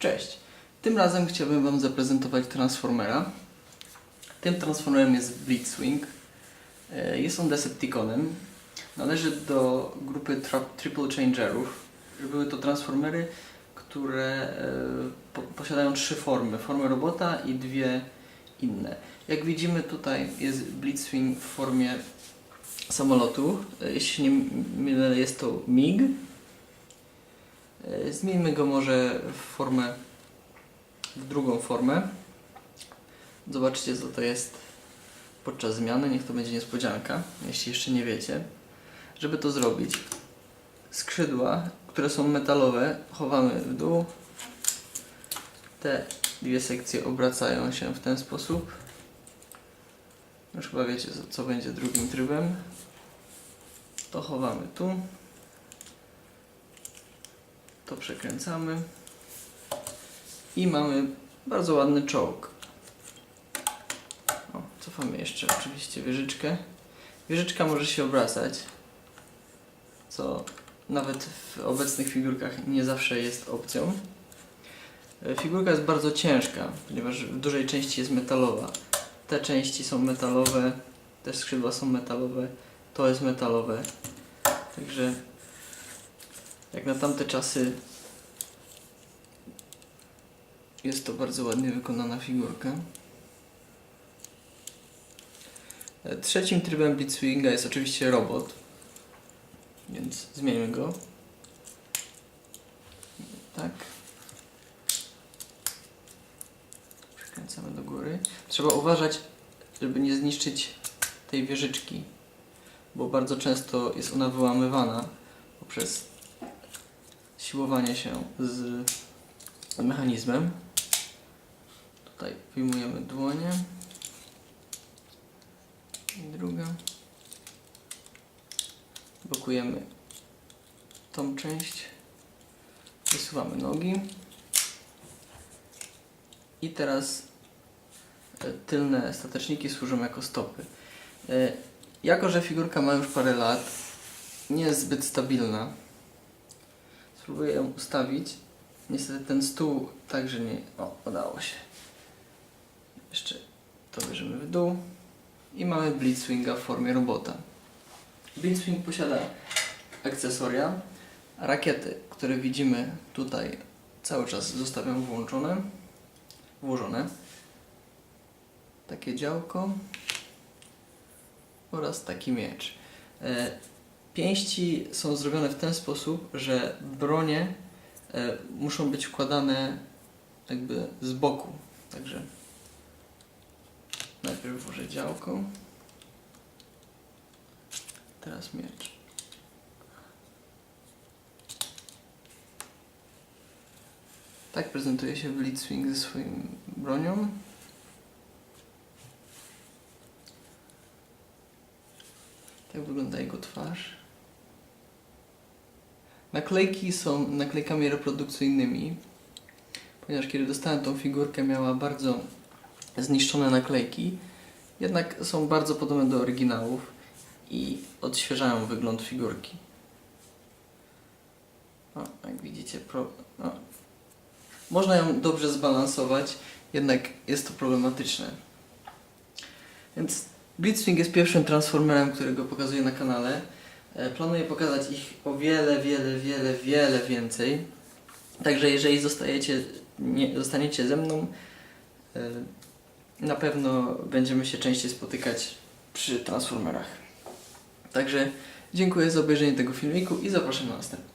Cześć! Tym razem chciałbym Wam zaprezentować Transformera. Tym Transformerem jest Blitzwing. E, Jest on Decepticonem. Należy do grupy Triple Changerów. Były to Transformery, które e, po- posiadają trzy formy. Formę robota i dwie inne. Jak widzimy tutaj jest Blitzwing w formie samolotu. E, Jeśli nie mylę jest to MiG. E, Zmieńmy go może w formę, w drugą formę. Zobaczcie co to jest podczas zmiany, niech to będzie niespodzianka, jeśli jeszcze nie wiecie. Żeby to zrobić, skrzydła, które są metalowe, chowamy w dół. Te dwie sekcje obracają się w ten sposób. Już chyba wiecie co, co będzie drugim trybem. To chowamy tu to przekręcamy i mamy bardzo ładny czołg. O, cofamy jeszcze oczywiście wieżyczkę. Wieżyczka może się obracać, co nawet w obecnych figurkach nie zawsze jest opcją. E, Figurka jest bardzo ciężka, ponieważ w dużej części jest metalowa. Te części są metalowe, te skrzydła są metalowe, to jest metalowe. Także jak na tamte czasy jest to bardzo ładnie wykonana figurka. E, Trzecim trybem Blitzwinga jest oczywiście robot. Więc zmieńmy go. Tak. Przekręcamy do góry. Trzeba uważać, żeby nie zniszczyć tej wieżyczki, bo bardzo często jest ona wyłamywana poprzez siłowanie się z mechanizmem. Tutaj wyjmujemy dłonie. I druga. Blokujemy tą część. Wysuwamy nogi. I teraz e, tylne stateczniki służą jako stopy. E, Jako, że figurka ma już parę lat, nie jest zbyt stabilna. Spróbuję ją ustawić. Niestety ten stół także nie... O, udało się. Jeszcze to bierzemy w dół. I mamy Blitzwinga w formie robota. Blitzwing posiada akcesoria. Rakiety, które widzimy tutaj cały czas zostawiam włączone. Włożone. Takie działko. Oraz taki miecz. Pięści są zrobione w ten sposób, że bronie e, muszą być wkładane jakby z boku. Także najpierw włożę działko. Teraz miecz. Tak prezentuje się Blitzwing ze swoim bronią. Tak wygląda jego twarz. Naklejki są naklejkami reprodukcyjnymi, ponieważ kiedy dostałem tą figurkę miała bardzo zniszczone naklejki, jednak są bardzo podobne do oryginałów i odświeżają wygląd figurki. O, jak widzicie, pro... o. można ją dobrze zbalansować, jednak jest to problematyczne. Więc Blitzwing jest pierwszym transformerem, którego pokazuję na kanale. E, Planuję pokazać ich o wiele, wiele, wiele, wiele więcej. Także jeżeli zostajecie, nie, zostaniecie ze mną, e, na pewno będziemy się częściej spotykać przy transformerach. Także dziękuję za obejrzenie tego filmiku i zapraszam na następny.